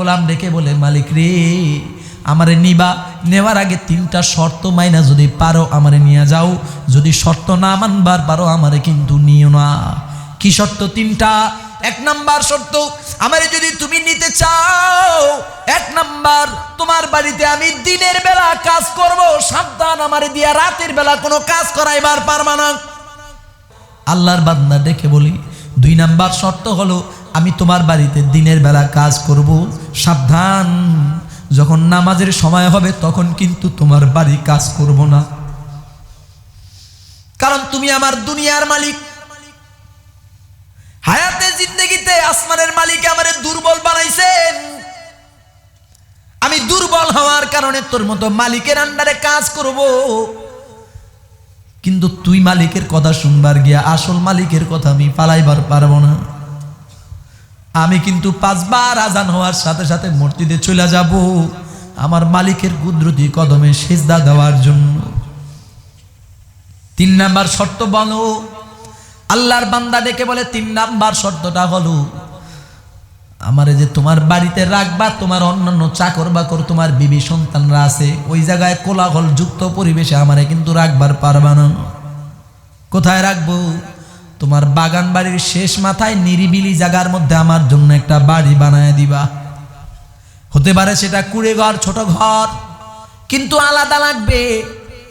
গোলাম ডেকে বলে, মালিক রে, আমারে নিবা। নেওয়ার আগে তিনটা শর্ত মাইনা যদি পারো আমারে নিয়ে যাও। যদি শর্ত না মানবার পারো আমারে কিন্তু নিও না। কি শর্ত তিনটা? এক নাম্বার শর্ত, আমারে যদি তুমি নিতে চাও, এক নাম্বার, তোমার বাড়িতে আমি দিনের বেলা কাজ করব, সাবধান আমারে দিয়া রাতের বেলা কোনো কাজ করাইবার পারবা না। আল্লাহর বান্দা ডেকে বলি, দুই নাম্বার শর্ত হলো, আমি তোমার বাড়িতে দিনের বেলা কাজ করব সাবধান। যখন নামাজের সময় হবে, তখন কিন্তু তোমার বাড়ি কাজ করব না। কারণ তুমি আমার দুনিয়ার মালিক। হায়াতে, জিন্দগিতে আসমানের মালিক আমারে দুর্বল বানাইছেন। আমি দুর্বল হওয়ার কারণে তোর মতো মালিকের আন্ডারে কাজ করব। কিন্তু তুই মালিকের কথা শুনবার গিয়া আসল মালিকের কথা আমি পালাইবার পারব না। আমি কিন্তু পাঁচবার আজান হওয়ার সাথে সাথে মসজিদে চলে যাব আমার মালিকের কুদরতি কদমে সেজদা দেওয়ার জন্য। তিন নাম্বার শর্ত বলো, আল্লাহর বান্দা ডেকে বলে, তিন নাম্বার শর্তটা হলো, আমারে যে তোমার বাড়িতে রাখবা, তোমার অন্যান্য চাকর বাকর তোমার বিবি সন্তানরা আছে, ওই জায়গায় কোলাহল যুক্ত পরিবেশে আমারে কিন্তু রাখবার পারবা না। কোথায় রাখব? তোমার বাগান বাড়ির শেষ মাথায় নিরিবিলি জায়গার মধ্যে আমার জন্য একটা বাড়ি বানায় দিবা। হতে পারে সেটা কুড়ে ঘর, ছোট ঘর, কিন্তু আলাদা লাগবে।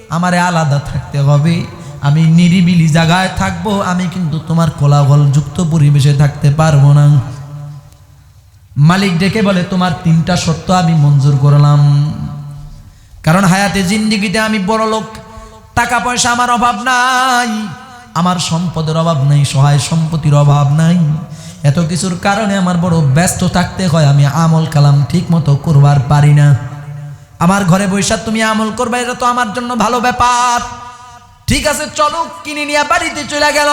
আমারে আলাদা থাকতে হবে। আমি নিরিবিলি জায়গায় থাকব, আমি কিন্তু তোমার কোলাহল যুক্ত পরিবেশে থাকতে পারব না। মালিক ডেকে বলে, তোমার তিনটা শর্ত আমি মঞ্জুর করলাম। কারণ হায়াতে জিন্দিগিতে আমি বড় লোক টাকা পয়সা আমার অভাব নাই। আমার সম্পদের অভাব নাই, সহায় সম্পত্তির অভাব নাই। এত কিছুর কারণে আমার বড় ব্যস্ত থাকতে হয়, আমি আমল কালাম ঠিক মতো করবার পারি না। আমার ঘরে বৈশাখ, তুমি আমল করবে, এটা তো আমার জন্য ভালো ব্যাপার। ঠিক আছে, চলো, কিনে নিয়ে বাড়িতে চলে গেল।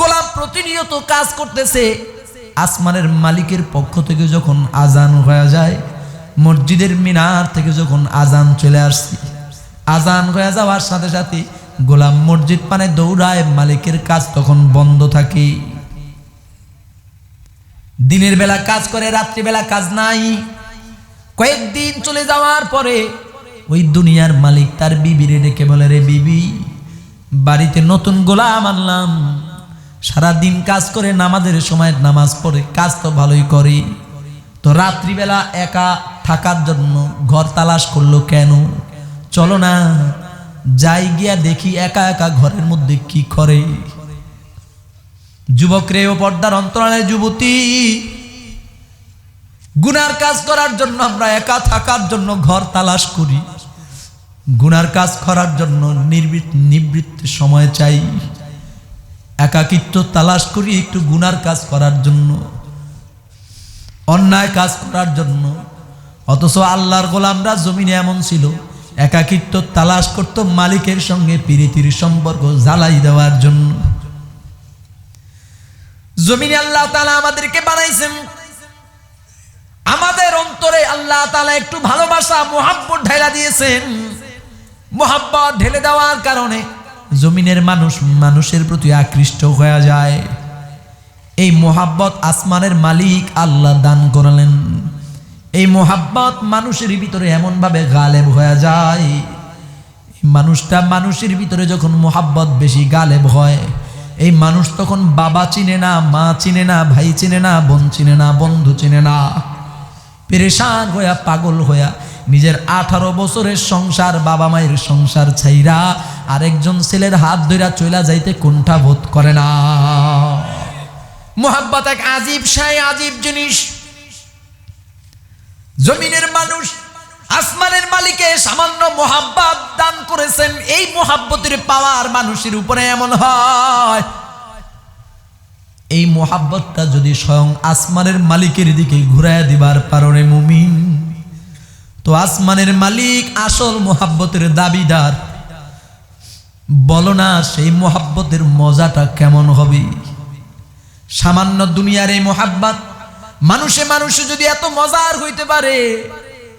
গোলাম প্রতিনিয়ত কাজ করতেছে। আসমানের মালিকের পক্ষ থেকে যখন আজান হয়ে যায়, মসজিদের মিনার থেকে যখন আজান চলে আসছি আজান হয়ে যাওয়ার সাথে সাথে গোলাম মসজিদ পানে দৌড়ায়, মালিকের কাজ তখন বন্ধ থাকে। দিনের বেলা কাজ করে রাত্রিবেলা কাজ নাই। কয়েকদিন চলে যাওয়ার পরে ওই দুনিয়ার মালিক তার বিবিরে ডেকে বলে, রে বিবি, বাড়িতে নতুন গোলাম আনলাম। সারা দিন কাজ করে, নামাজের সময় নামাজ পড়ে, কাজ তো ভালোই করে। তো রাত্রিবেলা একা থাকার জন্য ঘর তালাশ করল কেন? চলো না যাই গিয়া দেখি একা একা ঘরের মধ্যে কি করে। যুবক রে, ও পর্দার অন্তরালের যুবতী, গুনার কাজ করার জন্য আমরা একা থাকার জন্য ঘর তালাশ করি। গুনার কাজ করার জন্য নিবৃত্ত সময় চাই। একাকিত্ব তালাশ করি একটু গুনার কাজ করার জন্য, অন্যায় কাজ করার জন্য। অথচ আল্লাহর গোলামরা জমিনে এমন ছিল একাকিত্ব তালাশ করত মালিকের সঙ্গে পিরিতির সম্পর্ক জ্বালাই দেওয়ার জন্য। জমিনে আল্লাহ তালা আমাদেরকে বানাইছেন। আমাদের অন্তরে আল্লাহ তালা একটু ভালোবাসা, মোহাব্বত ঢেলা দিয়েছেন। মোহাব্বত ঢেলে দেওয়ার কারণে জমিনের মানুষ মানুষের প্রতি আকৃষ্ট হয়ে যায়। এই মোহাব্বত আসমানের মালিক আল্লাহ দান করলেন। এই মোহাব্বত মানুষের ভিতরে এমনভাবে গালেব হয়ে যায়। মানুষটা মানুষের ভিতরে যখন মোহাব্বত বেশি গালেব হয়, এই মানুষ তখন বাবা চিনে না, মা চিনে না, ভাই চিনে না, বোন চিনে না, বন্ধু চিনে না। পেরেশান হইয়া, পাগল হইয়া নিজের আঠারো বছরের সংসার, বাবা মায়ের সংসার ছাইরা আরেকজন ছেলের হাত ধইরা চইলা যাইতে কোনটা বোধ করে না? মোহাব্বত এক আজীব, সাই আজীব জিনিস। জমিনের মানুষ, আসমানের মালিকে সামান্য মোহাব্বত দান করেছেন, এই মোহাব্বতের পাওয়ার মানুষের উপরে এমন হয়। এই মোহাব্বতটা যদি স্বয়ং আসমানের মালিকের দিকে ঘুরাইয়া দিবার পারণে মুমিন, তো আসমানের মালিক আসল মোহাব্বতের দাবিদার। বলো না, সেই মোহাব্বতের মজাটা কেমন হবে? সামান্য দুনিয়ার এই মোহাব্বত মানুষে মানুষে যদি এত মজার হইতে পারে,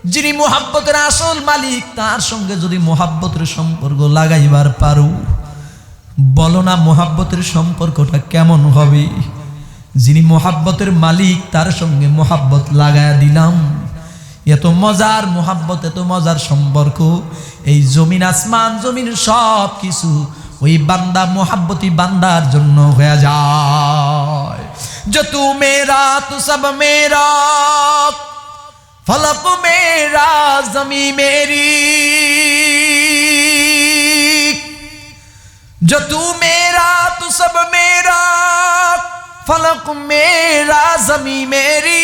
যিনি মোহাব্বতের আসল মালিক, তার সঙ্গে যদি মোহাব্বতের সম্পর্ক লাগাইবার পারো, বলো না মোহাব্বতের সম্পর্কটা কেমন হবে? যিনি মোহাব্বতের মালিক, তার সঙ্গে মোহাব্বত লাগায়া দিলাম। এত মজার মোহাব্বত, এত মজার সম্পর্ক, এই জমিন আসমান, জমিন সব কিছু ওই বান্দা মোহাব্বতি বান্দার জন্য হয়ে যায়। যে তু মেরা তু সব মেরা فلک میرا زمیں میری جو تو میرا تو سب میرا فلک میرا زمیں میری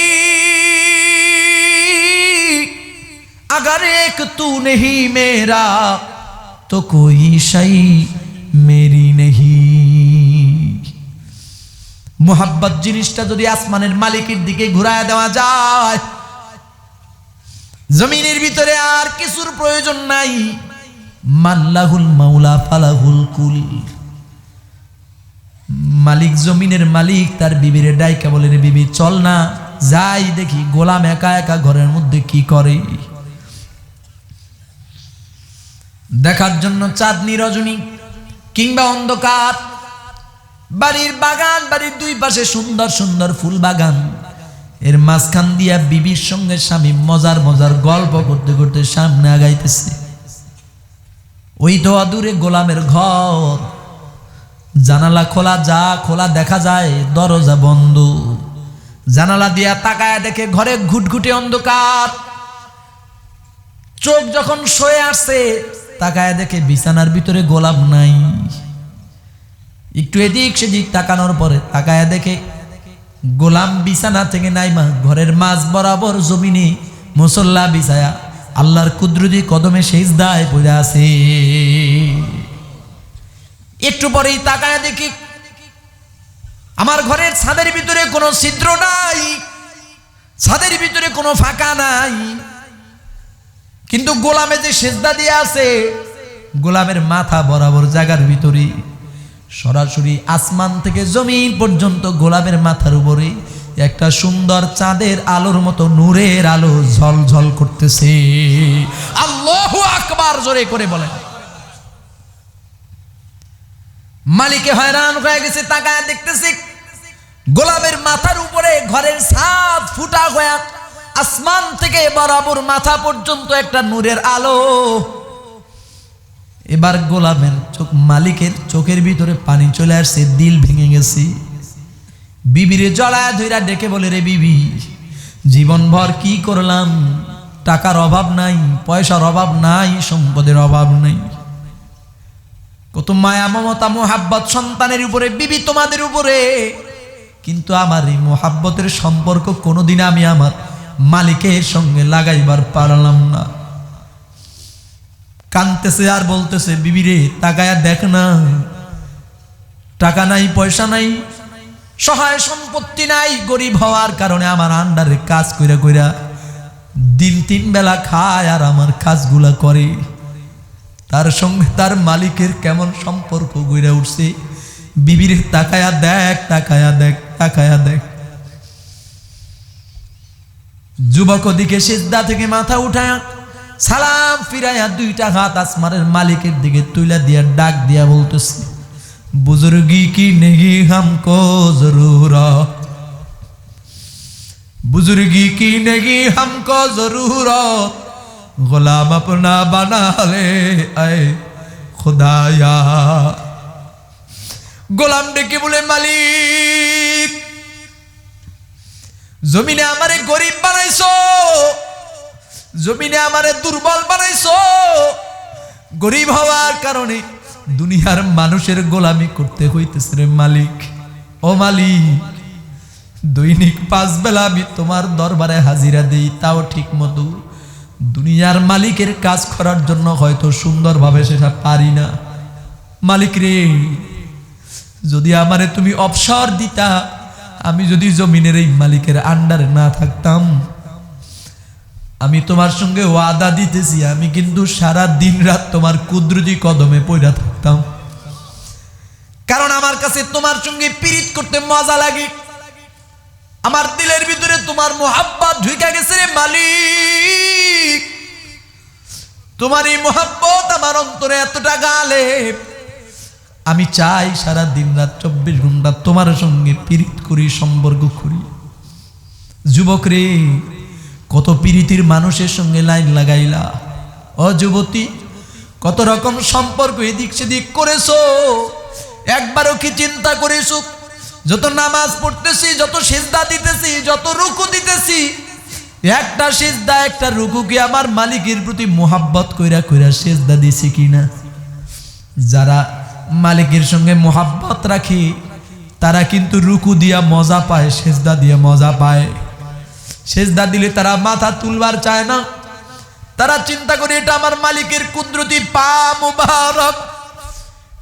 اگر ایک تو نہیں میرا تو کوئی شئی মোহাব্বত জিনিসটা যদি আসমানের মালিকের দিকে ঘুরায় দেওয়া যায়, জমিনের ভিতরে আর কিছুর প্রয়োজন নাই। মাল্লাহুল মাওলা ফালাহুল কুল। মালিক জমিনের মালিক, তার বিবির ডাইকা বলে রে বিবি, চল না, যাই দেখি গোলাম একা একা ঘরের মধ্যে কি করে। দেখার জন্য চাঁদনি রজনী কিংবা অন্ধকার বাড়ির বাগান, বাড়ির দুই পাশে সুন্দর সুন্দর ফুল বাগান। এর মাঝখান দিয়া বিবির সঙ্গে স্বামী মজার মজার গল্প করতে করতে সামনে আগাইতেছে। ওই তো দূরে গোলামের ঘর। জানালা খোলা যা, খোলা দেখা যায়, দরজা বন্ধ। জানালা দিয়া তাকায় দেখে ঘরে ঘুটঘুটে অন্ধকার। চোখ যখন শয়ে আসছে তাকায় দেখে বিছানার ভিতরে গোলাপ নাই। একটু এদিক সেদিক তাকানোর পরে তাকায় দেখে গোলাম বিছানা থেকে নাইমা ঘরের মাঝ বরাবর জমিনে মুসল্লা বিছায়া আল্লাহর কুদরতি কদমে শেষ দায় পড়ে আছে। একটু পরেই তাকায় দেখি আমার ঘরের ছাদের ভিতরে কোনো ছিদ্র নাই, ছাদের ভিতরে কোনো ফাঁকা নাই। কিন্তু গোলামে যে সেজদা দিয়ে আছে, গোলামের মাথা বরাবর জায়গার ভিতরে সরাসরি আসমান থেকে জমিন পর্যন্ত গোলামের মাথার উপরে একটা সুন্দর চাঁদের আলোর মতো নূরের আলো ঝলঝল করতেছে। আল্লাহু আকবার জোরে করে বলেন। মালিকে হয়রান হয়ে গেছে, তাকায় দেখতেছি গোলাপের মাথার উপরে ঘরের ছাদ ফুটা হয়ে আসমান থেকে বরাবর মাথা পর্যন্ত একটা নূরের আলো। এবার গোলামের চোখ, মালিকের চোখের ভিতরে পানি চলে আসছে, দিল ভেঙে গেছে। বিবিরে জড়ায় ধইরা ডেকে বলে, রে বিবি, জীবনভর কি করলাম? টাকার অভাব নাই, পয়সার অভাব নাই, সম্পদের অভাব নাই। কত মায়া, মমতা, মোহাব্বত সন্তানের উপরে, বিবি তোমাদের উপরে। কিন্তু আমার এই মোহাব্বতের সম্পর্ক কোনোদিন আমি আমার মালিকের সঙ্গে লাগাইবার পারলাম না। কানতেছে আর বলতেছে, বিবি বিবিরে তাকায়া দেখ না। টাকা নাই, পয়সা নাই, সহায় সম্পত্তি নাই, গরিব হওয়ার কারণে আমার আন্ডারে কাজ কইরা কইরা দিন তিন বেলা খায় আর আমার কাজগুলা করে। তার সঙ্গে তার মালিকের কেমন সম্পর্ক গইরা উঠছে। বিবির তাকায়া দেখ তাকায়া দেখ তাকায়া দেখ। যুবক দিকে সিজদা থেকে মাথা উঠায়। সালাম ফিরাইয়া দুইটা হাত আসমারের মালিকের দিকে তুইলা দিয়া ডাক দিয়া বলতেছে, বুজুর্গি, কি নেগি হামকো জরুর? বুজুর্গি, কি নেগি হামকো জরুর? গোলাম আপনা বানালে আয় খোদায়া। গোলাম ডেকে বলে, মালিক, জমিনে আমারে গরিব বানাইছো। জমিনে আমারে দুর্বল বানাইছ। গরিব হওয়ার কারণে দুনিয়ার মানুষের গোলামি করতে হইতেছে রে মালিক। ও মালিক, দৈনিক পাঁচ বেলা আমি তোমার দরবারে হাজিরা দিই, তাও ঠিক মতো। দুনিয়ার মালিকের কাজ করার জন্য হয়তো সুন্দরভাবে সেটা পারি না। মালিক রে, যদি আমারে তুমি অবসর দিতা, আমি যদি জমিনের এই মালিকের আন্ডারে না থাকতাম আমি তোমার সঙ্গে ওয়াদা দিতেছি, আমি কিন্তু সারা দিন রাত তোমার কুদরতি কদমে পড়া থাকতাম। কারণ আমার কাছে তোমার সঙ্গে পীড়িত করতে মজা লাগে। আমার দিলের ভিতরে তোমার মোহাব্বত ঢুকে গেছে রে মালিক। তোমার এই মোহাব্বত আমার অন্তরে এতটা গালে আমি চাই সারা দিন রাত চব্বিশ ঘণ্টা তোমার সঙ্গে পীড়িত করি, সম্পর্ক করি। যুবক রে কত পীড়িতির মানুষের সঙ্গে লাইন লাগাইলা। ও যুবতী, কত রকম সম্পর্ক এদিক সেদিক করেছ? একবারও কি চিন্তা করেছ? যত নামাজ পড়তেছি, যত সেজদা দিতেছি, যত রুকু দিতেছি, একটা সেজদা, একটা রুকু কি আমার মালিকের প্রতি মোহাব্বত কইরা কইরা সেজদা দিছি কিনা? যারা মালিকের সঙ্গে মোহাব্বত রাখি, তারা কিন্তু রুকু দিয়া মজা পায়, সেজদা দিয়া মজা পায়। সেজদা দিলে তারা মাথা তুলবার চায় না। তারা চিন্তা করে, এটা আমার মালিকের কুদরতি পা মুবারক।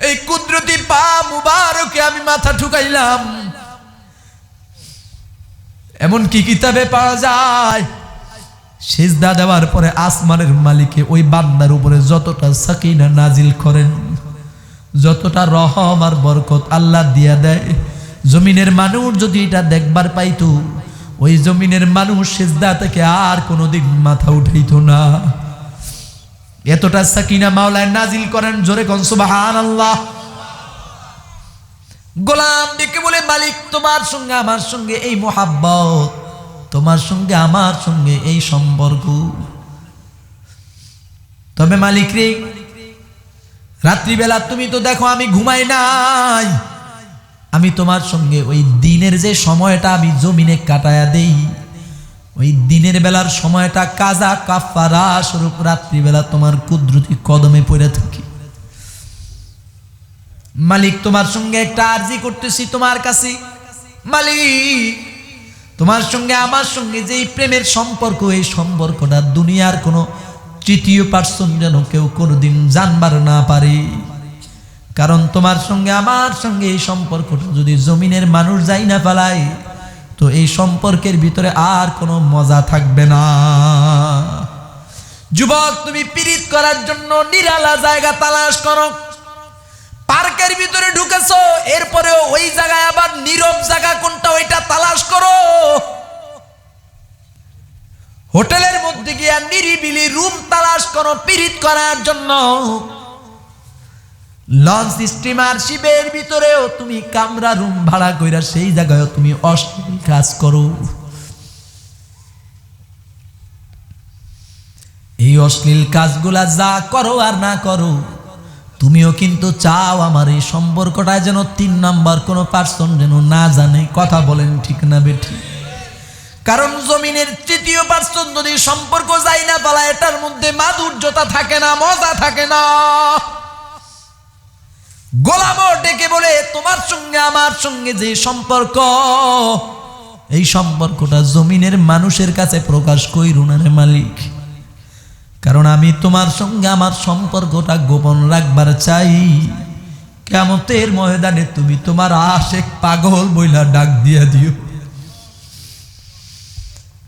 এই কুদরতি পা মুবারকে আমি মাথা ঠুকাইলাম। এমন কি কিতাবে পাওয়া যায়? সেজদা দেওয়ার পরে আসমানের মালিকে ওই বান্দার উপরে যতটা সাকিনা নাজিল করেন, যতটা রহম আর বরকত আল্লাহ দিয়া দেয়। জমিনের মানুষ যদি এটা দেখবার পাইতো ওই জমিনের মানুষ সেজদা থেকে আর কোনোদিন মাথা উঠাইতো না। এতটা সাকিনা মাওলায় নাজিল করেন জোরে কন সুবাহান আল্লাহ গোলাম ডেকে বলে, মালিক, তোমার সঙ্গে, আমার সঙ্গে এই মোহাব্বত, তোমার সঙ্গে, আমার সঙ্গে এই সম্পর্ক। তবে মালিক রে, রাত্রিবেলা তুমি তো দেখো আমি ঘুমাই নাই। আমি তোমার সঙ্গে ওই দিনের যে সময়টা আমি জমিনে কাটায়া দেই, ওই দিনের বেলার সময়টা কাজা কাফারা স্বরূপ রাত্রিবেলা তোমার কুদরতি কদমে পড়ে থাকি। মালিক তোমার সঙ্গে একটা আর্জি করতেছি তোমার কাছে। মালিক, তোমার সঙ্গে, আমার সঙ্গে যে এই প্রেমের সম্পর্ক, এই সম্পর্কটা দুনিয়ার কোনো তৃতীয় পার্সন যেন কেউ কোনোদিন জানবার না পারে। কারণ তোমার সঙ্গে, আমার সঙ্গে এই সম্পর্কটা যদি জমিনের মানুষ যাই না পালায় তো এই সম্পর্কের ভিতরে আর কোনো মজা থাকবে না। যুবক, তুমি পীড়িত করার জন্য নিরালা জায়গা তালাশ করো। পার্কের ভিতরে ঢুকেছো, এরপরেও ওই জায়গায় আবার নীরব জায়গা কোনটা ওইটা তালাশ করো। হোটেলের মধ্যে গিয়া নিরিবিলি রুম তালাশ করো পীড়িত করার জন্য। লঞ্চ স্টিমার শিবের ভিতরেও তুমি কামরা রুম ভাড়া কইরা সেই জায়গায় তুমি অশ্লীল কাজ করো। এই অশ্লীল কাজগুলা যা করো আর না করো, তুমিও কিন্তু চাও আমার এই সম্পর্কটা যেন তিন নাম্বার কোনো পার্সন যেন না জানে, কথা বলেন ঠিক না বেঠি। কারণ জমিনের তৃতীয় পার্সন যদি সম্পর্ক যায় না পালা এটার মধ্যে মাধুর্যতা থাকে না, মজা থাকে না। গোলামও ডেকে বলে, তোমার সঙ্গে আমার সঙ্গে যে সম্পর্ক, এই সম্পর্কটা জমিনের মানুষের কাছে প্রকাশ কইরু না রে মালিক। কারণ আমি তোমার সঙ্গে আমার সম্পর্কটা গোপন রাখবার চাই। কেমতের ময়দানে তুমি তোমার আশেক পাগল বইলা ডাক দিয়া দিও।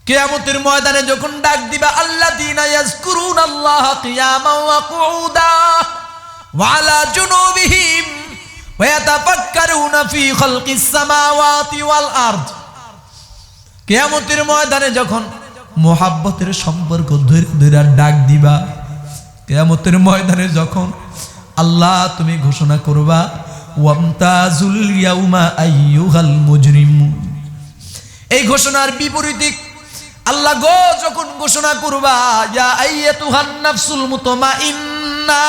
কেয়ামতের ময়দানে যখন ডাক দিবা আল্লাহ দিনা আল্লাহ কিয়ামা ওয়া ওয়াল ময়দানে যখন মোহাব্বতের সম্পর্ক ধরে ধরে ডাক দিবা, কেয়ামতের ময়দানে যখন আল্লাহ তুমি ঘোষণা করবা এই ঘোষণার বিপরীতে আল্লাহ গো যখন ঘোষণা করবা, ইয়া আইয়াতুহান নাফসুল মুতমাইন্না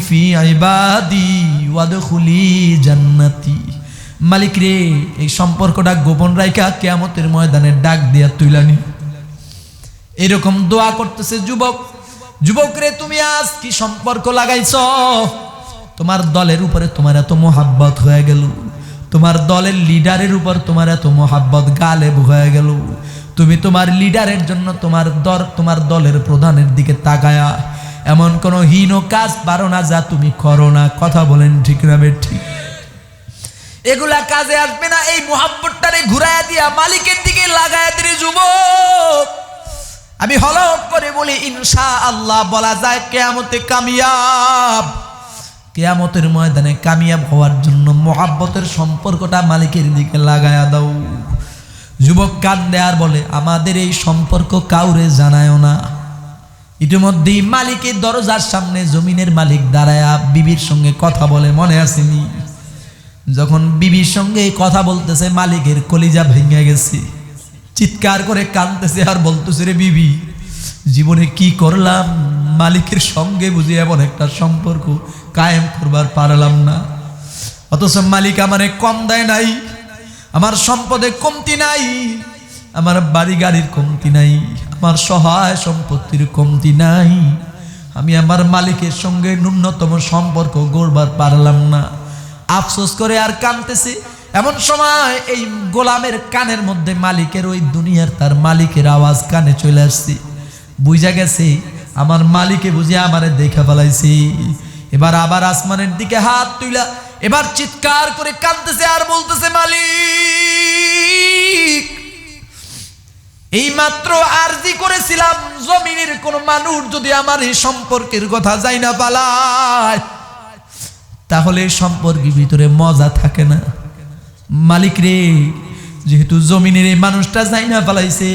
ফি মালিক রে, এই সম্পর্কটা গোপন রাইখা কিয়ামতের ময়দানে ডাক দিয়া তুইলানি। এরকম দোয়া করতেছে যুবক। যুবক রে, তুমি আজ কি সম্পর্ক লাগাইছ? তোমার দলের উপরে তোমার এত মোহাব্বত হয়ে গেল। তোমার দলের লিডারের উপর তোমার এত মোহাব্বত গালেব হয়ে গেল। তুমি তোমার লিডারের জন্য তোমার দর, তোমার দলের প্রধানের দিকে তাকায়া এমন কোনো হীন কাজ পারো না যা তুমি করো না। কথা বলেন ঠিক না ঠিক। এগুলা কাজে আসবে না, এই মোহাব্বতটারে ঘুরাইয়া দিয়া মালিকের দিকে লাগায়া দিলে যুবক। আমি হলক করে বলি ইনশা আল্লাহ বলা যায় কেয়ামতে কামিয়াব। কেয়ামতের ময়দানে কামিয়াব হওয়ার জন্য মোহাব্বতের সম্পর্কটা মালিকের দিকে লাগায়া দাও। যুবক কান্দে আর বলে, আমাদের এই সম্পর্ক কাউরে জানায়ও না। ইতিমধ্যেই মালিকের দরজার সামনে জমিনের মালিক দাঁড়ায়া বিবির সঙ্গে কথা বলে মনে আসেনি। যখন বিবির সঙ্গে কথা বলতেছে, মালিকের কলিজা ভেঙে গেছে। চিৎকার করে কাঁদতেছে আর বলতেছে, রে বিবি, জীবনে কি করলাম? মালিকের সঙ্গে বুঝি এমন একটা সম্পর্ক কায়েম করবার পারলাম না। অথচ মালিক আমারে কম দেয় নাই। আমার সম্পদে কমতি নাই, আমার বাড়ি গাড়ির কমতি নাই, আমার সহায় সম্পত্তির কমতি নাই। আমি আমার মালিকের সঙ্গে ন্যূনতম সম্পর্ক গড়বার পারলাম না। আফসোস করে আর কানতেছি, এমন সময় এই গোলামের কানের মধ্যে মালিকের ওই দুনিয়ার তার মালিকের আওয়াজ কানে চলে আসছি। বুঝা গেছে, আমার মালিকে বুঝে আমারে দেখে ফেলাইছি। এবার আবার আসমানের দিকে হাত তুইলা, এবার চিৎকার করে কাঁদতেছে আর বলতেছে, মালিক! মাত্র আরজি করেছিলাম, জমিনের কোন মানুষ যদি আমার এই সম্পর্কের কথা যাই না পালায়, তাহলে সম্পর্কের ভিতরে মজা থাকে না। মালিক রে, যেহেতু জমিনের এই মানুষটা যাই না পালাইছে,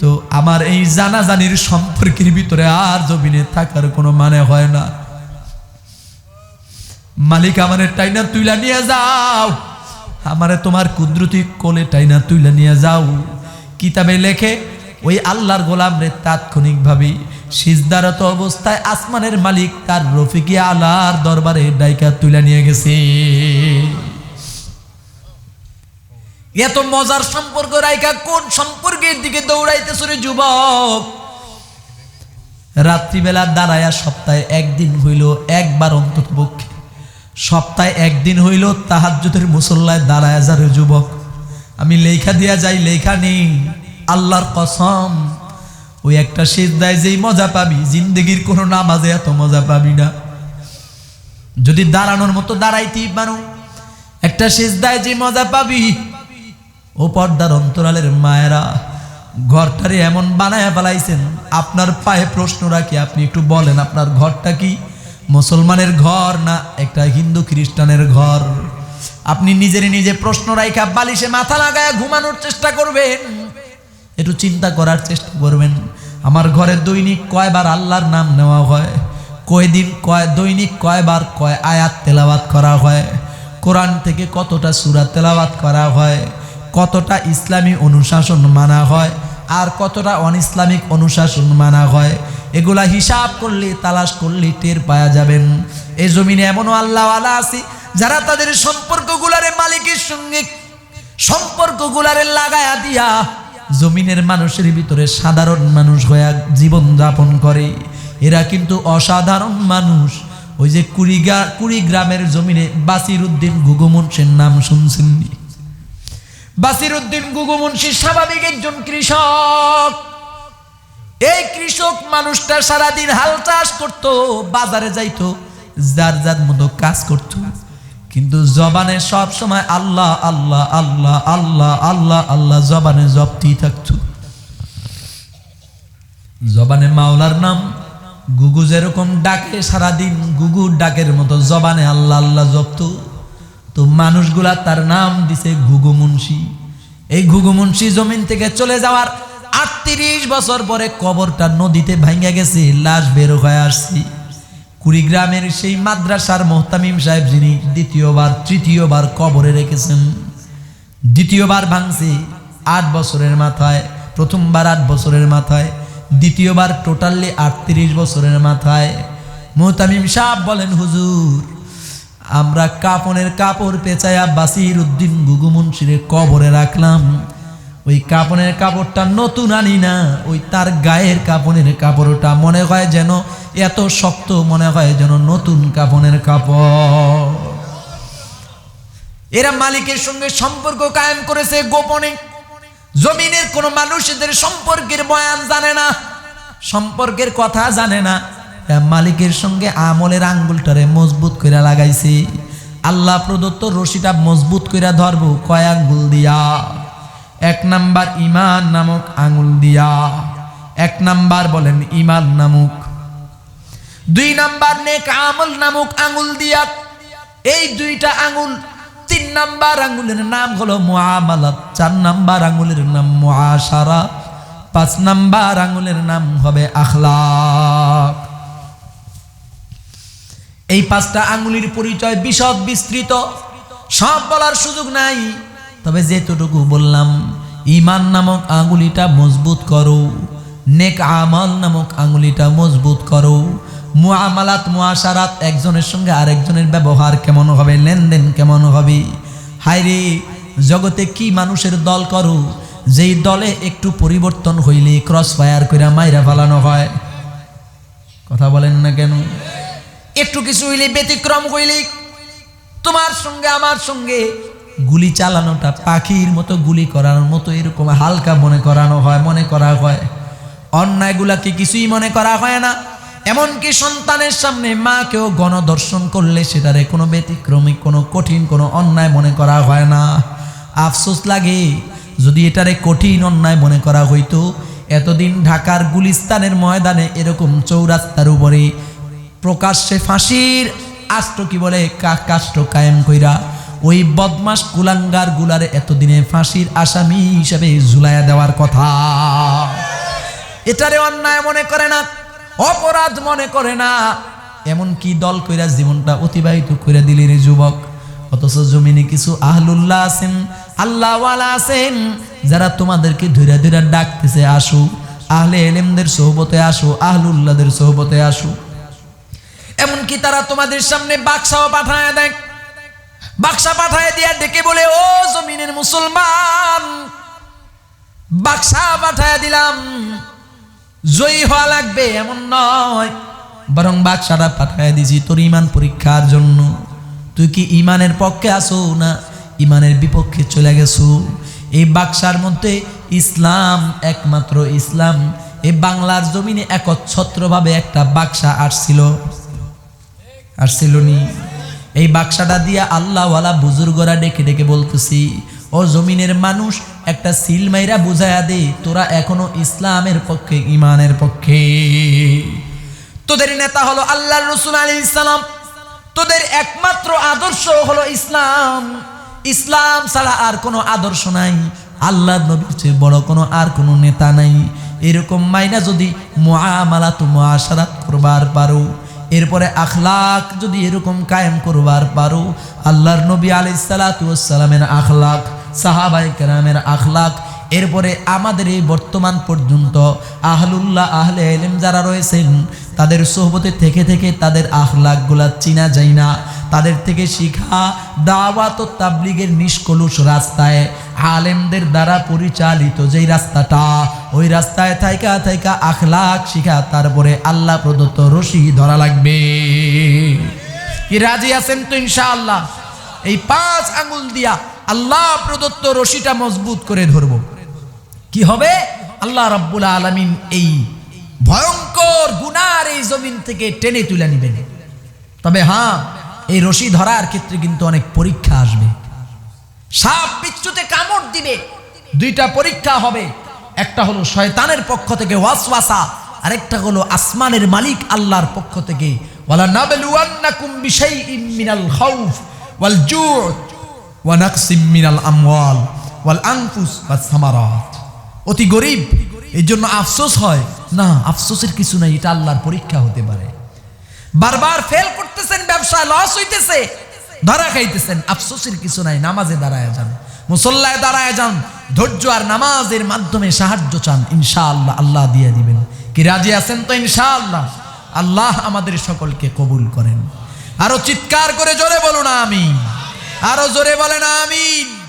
তো আমার এই জানাজানির সম্পর্কের ভিতরে আর জমিনে থাকার কোনো মানে হয় না। মালিক আমারে টাইনা তুইলা নিয়ে যাও। আমারে তোমার কুদরতি কোলে টাইনা তুইলা নিয়ে যাও। কিতাবে লেখে ওই আল্লাহর গোলাম রে তাৎক্ষণিকভাবে সিজদারত অবস্থায় আসমানের মালিক তার রফিকি আলার দরবারে ডাইকা তুলে নিয়ে গেছে। এত মজার সম্পর্ক রাইকা কোন সম্পর্কের দিকে দৌড়াইতেছ রে যুবক? রাত্রিবেলা দাঁড়ায়া সপ্তাহে একদিন হইল একবার অন্তত পক্ষে। সপ্তাহে একদিন হইল তাহাজ্জুদের মুসল্লায় দাঁড়ায় যারে যুবক। আমি লেখা দিয়া যাই, লেখা নেই। আল্লাহর কসম, ওই একটা সিজদায় যেই মজা পাবি, জিন্দগির কোনো নামাজে এত মজা পাবি না। যদি দাঁড়ানোর মতো দাঁড়াইতেই পারো, একটা সিজদায় যে মজা পাবি, ও পর্দার অন্তরালের মায়েরা, ঘরটারে এমন বানায় ফেলাইছেন, আপনার পায়ে প্রশ্ন রাখি, আপনি একটু বলেন, আপনার ঘরটা কি মুসলমানের ঘর না একটা হিন্দু খ্রিস্টানের ঘর? আপনি নিজের নিজে প্রশ্ন রাইখা বালিশে মাথা লাগায় ঘুমানোর চেষ্টা করবেন। একটু চিন্তা করার চেষ্টা করবেন। আমার ঘরে দৈনিক কয়বার আল্লাহর নাম নেওয়া হয়, কয়দিন কয় দৈনিক কয়বার কয় আয়াত তেলাওয়াত করা হয়, কোরআন থেকে কতটা সুরা তেলাওয়াত করা হয়, কতটা ইসলামী অনুশাসন মানা হয়, আর কতটা অন ইসলামিক অনুশাসন মানা হয়, এগুলা হিসাব করলে, তালাশ করলে টের পাওয়া যাবেন। এই জমিনে এমনও আল্লাহওয়ালা আছে, যারা তাদের সম্পর্কগুলারে মালিকের সঙ্গে সম্পর্কগুলারে লাগায়া দিয়া জমিনের মানুষের ভিতরে সাধারণ মানুষ হয়ে জীবন যাপন করে। এরা কিন্তু অসাধারণ মানুষ। ওই যে কুড়িগা, কুড়িগ্রামের জমিনে বাসির উদ্দিন গুগুমুন্সের নাম শুনছেননি? বাসির উদ্দিন গুগুমুন্সি স্বাভাবিক একজন কৃষক। এই কৃষক মানুষটা সারাদিন হাল চাষ করত, বাজারে যাইতো, যার যার মতো কাজ করত। কিন্তু জবানে সব সময় আল্লাহ আল্লাহ আল্লাহ আল্লাহ আল্লাহ আল্লাহ জবানে জপতেই থাকত। জবানে মাওলার নাম, গুগু যেরকম ডাকে সারাদিন, গুগু ডাকের মতো জবানে আল্লাহ আল্লাহ জপত। তো মানুষগুলা তার নাম দিছে ঘুঘু মুন্সি। এই ঘুঘু মুন্সি জমিন থেকে চলে যাওয়ার আটত্রিশ বছর পরে কবরটা নদীতে ভাঙ্গা গেছে, লাশ বের হয়ে আসছি। কুড়িগ্রামের সেই মাদ্রাসার মোহতামিম সাহেব যিনি দ্বিতীয়বার, তৃতীয়বার কবরে রেখেছেন, দ্বিতীয়বার ভাঙছে আট বছরের মাথায়, প্রথমবার আট বছরের মাথায়, দ্বিতীয়বার টোটালি আটত্রিশ বছরের মাথায়। মোহতামিম সাহেব বলেন, হুজুর, আমরা কাপনের কাপড় পেঁচায়া বাসির উদ্দিন গুগুমুন্সিরে কবরে রাখলাম। ওই কাপনের কাপড়টা নতুন আনি না, ওই তার গায়ের কাপনের কাপড়টা মনে হয় যেন এত শক্ত, মনে হয় যেন নতুন কাপনের কাপড়। এরা মালিকের সঙ্গে সম্পর্ক কায়েম করেছে গোপনে। জমিনের কোন মানুষ এদের সম্পর্কের বয়ান জানে না, সম্পর্কের কথা জানে না। মালিকের সঙ্গে আমলের আঙ্গুলটারে মজবুত করে লাগাইছে। আল্লাহ প্রদত্ত রশিটা মজবুত করে ধরবো, কয় আঙ্গুল দিয়া। এক নাম্বার ইমান নামক আঙুল দিয়া। এক নাম্বার বলেন ইমান নামক। দুই নাম্বার নেক আমল নামক আঙুল দিয়া। এই দুইটা আঙুল তিন নাম্বার আঙুলের নাম হলো মুআমালাত, চার নাম্বার আঙুলের নাম মুআশারা, পাঁচ নাম্বার আঙুলের নাম হবে আখলাক। এই পাঁচটা আঙ্গুলির পরিচয় বিশদ বিস্তৃত, সব বলার সুযোগ নাই। তবে যেতটুকু বললাম ইমান নামক আঙুলিটা মজবুত করো, নেক আমল নামক আঙুলিটা মজবুত করো, মুআমালাত, মুআশারাত, একজনের সঙ্গে আরেকজনের ব্যবহার কেমন হবে, লেনদেন কেমন হবে? হায়রে, জগতে কি মানুষের দল করো? যেই দলে একটু পরিবর্তন হইলে ক্রস ফায়ার করে মাইরা ফালানো হয়। কথা বলেন না কেন? একটু কিছু হইলে ব্যতিক্রম হইলে তোমার সঙ্গে, আমার সঙ্গে গুলি চালানোটা পাখির মতো গুলি করানোর মতো এরকম হালকা মনে করানো হয়, মনে করা হয়। অন্যায়গুলাকে কিছুই মনে করা হয় না। এমনকি সন্তানের সামনে মাকেও গণদর্শন করলে সেটারে কোনো ব্যতিক্রমিক কোনো কঠিন, কোনো অন্যায় মনে করা হয় না। আফসোস লাগে, যদি এটারে কঠিন অন্যায় মনে করা হইতো, এতদিন ঢাকার গুলিস্তানের ময়দানে এরকম চৌরাস্তার উপরে প্রকাশ্যে ফাঁসির আষ্ট কি বলে কাষ্ট কায়েম কইরা ওই বদমাস কুলাঙ্গার গুলারে এতদিনে ফাঁসির আসামি হিসেবে ঝুলাইয়া দেওয়ার কথা। এটারে অন্যায় মনে করে না, অপরাধ মনে করে না। এমন কি দল কইরা জীবনটা অতিবাহিত করে দিলি রে যুবক। অথচ জমিনে কিছু আহলুল্লাহ আছেন, আল্লাহওয়ালা আছেন, যারা তোমাদেরকে ধীরে ধীরে ডাকতেছে, আসো, আহলে এলেমদের সোহবতে আসো, আহলুল্লাহদের সোহবতে আসো। এমনকি তারা তোমাদের সামনে বাক্সাও পাঠায় দেয় বাক্সা পাঠায় দিয়া ডেকে বলে, ও জমিনের মুসলমান, বাক্সা পাঠায় দিলাম। জয়ী হওয়া লাগবে, এমন নয়। বরং বাক্সাটা পাঠায় দিছি তোর ইমান পরীক্ষার জন্য। তুই কি ইমানের পক্ষে আসো না ইমানের বিপক্ষে চলে গেছো? এই বাক্সার মধ্যে ইসলাম একমাত্র ইসলাম। এই বাংলার জমিনে একচ্ছত্রভাবে একটা বাক্সা আসছিল। আসছিল নি? এই বাক্সাটা দিয়া আল্লাহওয়ালা বুজুর্গরা ডেকে ডেকে বলতেছি, ও জমিনের মানুষ, একটা সিল মাইরা বুঝায়া দে, তোরা এখনও ইসলামের পক্ষে ইমানের পক্ষে। তোদের নেতা হলো আল্লাহ রসুল আলী ইসলাম তোদের একমাত্র আদর্শ হলো ইসলাম। ইসলাম ছাড়া আর কোনো আদর্শ নাই। আল্লাহ নবীর চেয়ে বড় কোনো আর কোনো নেতা নাই। এরকম মাইনা যদি মুআমালাত মুআশারাত করবার পারো এরপরে আখলাক যদি এরকম কায়েম করবার পারো, আল্লাহর নবী আলি সালাতামের আখলাক সাহাবাই কেরামের আখলাক, এরপরে আমাদের এই বর্তমান পর্যন্ত আহলুল্লাহ, আহলে এলেম যারা রয়েছেন, তাদের সোহবতে থেকে থেকে তাদের আখলাকগুলা চিনা যায় না। তাদের থেকে শিখা দাওয়াত ও তাবলিগের নিষ্কলুষ রাস্তায়। আলেমদের দ্বারা পরিচালিত যেই রাস্তাটা, ওই রাস্তায় থাইকা থাইকা আখলাখ শিখা, তারপরে আল্লাহ প্রদত্ত রশি ধরা লাগবে। কি রাজি আছেন তো ইনশাআল্লাহ? এই পাঁচ আঙ্গুল দিয়া আল্লাহ প্রদত্ত রশিটা মজবুত করে ধরবো। কি হবে? আল্লাহ রাব্বুল আলামিন এই ভয়ঙ্কর গুনার এই জমিন থেকে টেনে তুলে নিবেন। তবে হ্যাঁ এই রশি ধরার ক্ষেত্রে কিন্তু অনেক পরীক্ষা আসবে। সাপ বিচ্ছুতে কামড় দিবে, দুইটা পরীক্ষা হবে। একটা হলো শয়তানের পক্ষ থেকে ওয়াসওয়াসা, আরেকটা হলো আসমানের মালিক আল্লাহর পক্ষ থেকে। ওয়ালা নাবলুয়ান্নাকুম বিশাইইন মিনাল খাউফ ওয়াল জু' ওয়া নাকসিম মিনাল আমওয়াল ওয়াল আনফুস ওয়াস সামারাত। অতি গরিব এই জন্য আফসোস হয়। না, আফসোসের কিছু নাই, এটা আল্লাহর পরীক্ষা হতে পারে। বারবার ফেল করতেছেন, ব্যবসায় লস হইতেছে, ধরা খাইতেছেন। আফসোসের কিছু নাই, নামাজে দাঁড়ায় যান। মুসল্লায় দাঁড়ায় যান, ধৈর্য আর নামাজের মাধ্যমে সাহায্য চান, ইনশাআল্লাহ আল্লাহ দিয়ে দিবেন। কি রাজি আছেন তো, ইনশাআল্লাহ? আল্লাহ আমাদের সকলকে কবুল করেন। আরও চিৎকার করে জোরে বলুন, আমিন। আরও জোরে বলেন, আমিন।